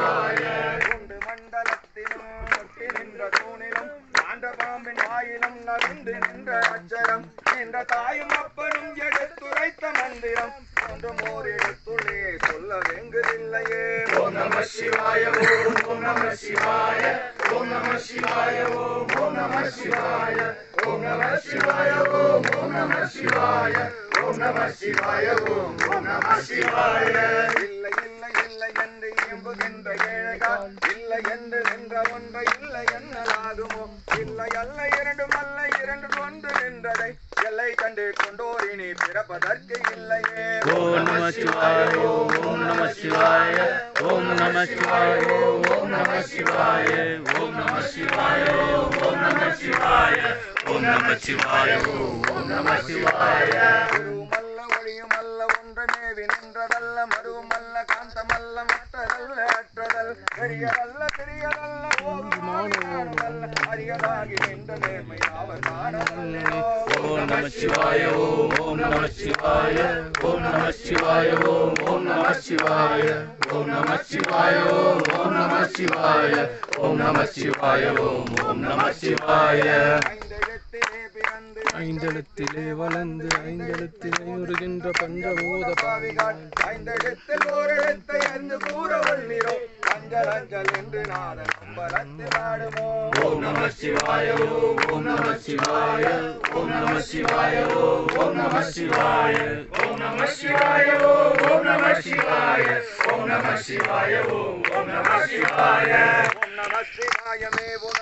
சிவாய குண்டு மண்டலத்திலும் ஒட்டி நின்ற தூணிலும் ஆண்ட பாம்பின் வாயிலும் நவிந்து நின்ற அச்சரம். நின்ற தாயும் அப்பனும் எடுத்துரைத்த மந்திரம். ஒன்றும் ஓர் எழுத்துள்ளே சொல்ல வெங்குதில்லையே ஓம் நம சிவாய ஓம் ஓம் நம சிவாய ஓம் நம சிவாய ஓம் ஓம் நம சிவாய ஓம் நம சிவாய ஓம் ஓம் நம சிவாய ஓம் நம சிவாய ஓம் ஓம் நம சிவாய. இல்லை இல்லை இல்லை என்று இயம்புகின்ற ஏழைகள் இல்லை என்று நின்ற ஒன்றை இல்லை என்னலாகுமோ இல்லை அல்ல இரண்டும் அல்ல இரண்டு ஒன்று நின்றதை எல்லை கண்டு கொண்டோர் இனி பிறப்பதற்கு இல்லையே ஓம் நம சிவாய ஓம் நம சிவாய ஓம் நம சிவாய ஓம் நம சிவாய ஓம் நம சிவாய ஓம் நம சிவாய ஓம் நம சிவாய ஓம் நம சிவாய உருவமல்ல ஒளியுமல்ல ஒன்று மேவி நின்றதல்ல மருவமல்ல காந்தமல்ல பெரியதல்ல பெரியதல்ல போதுமானதல்ல அரியதாகி நின்ற நேர்மை அவர் காணவல்லையோ ஓம் நம சிவாய ஓம் நம சிவாய ஓம் நம சிவாய ஓம் ஓம் நம சிவாய ஓம் நம சிவாய ஓம் நம சிவாய ஓம் நம சிவாய ஓம் ஓம் நம சிவாய ஐந்தெழுத்திலே வளர்ந்து ஐந்தெழுத்திலே உருகின்ற பஞ்சபூத பாவிகள். ஐந்தெழுத்தில் ஒரு அஞ்சல் அஞ்சல் என்று நாதன் அம்பலத்தில் ஆடுமோ ஓம் நம சிவாய ஓம் ஓம் நம சிவாய ஓம் நம சிவாய ஓம் ஓம் நம சிவாய ஓம் நம சிவாய ஓம் ஓம் நம சிவாய ஓம் நம சிவாய ஓம் ஓம் நம சிவாய ஓம் நம சிவாயமே உணர்ந்து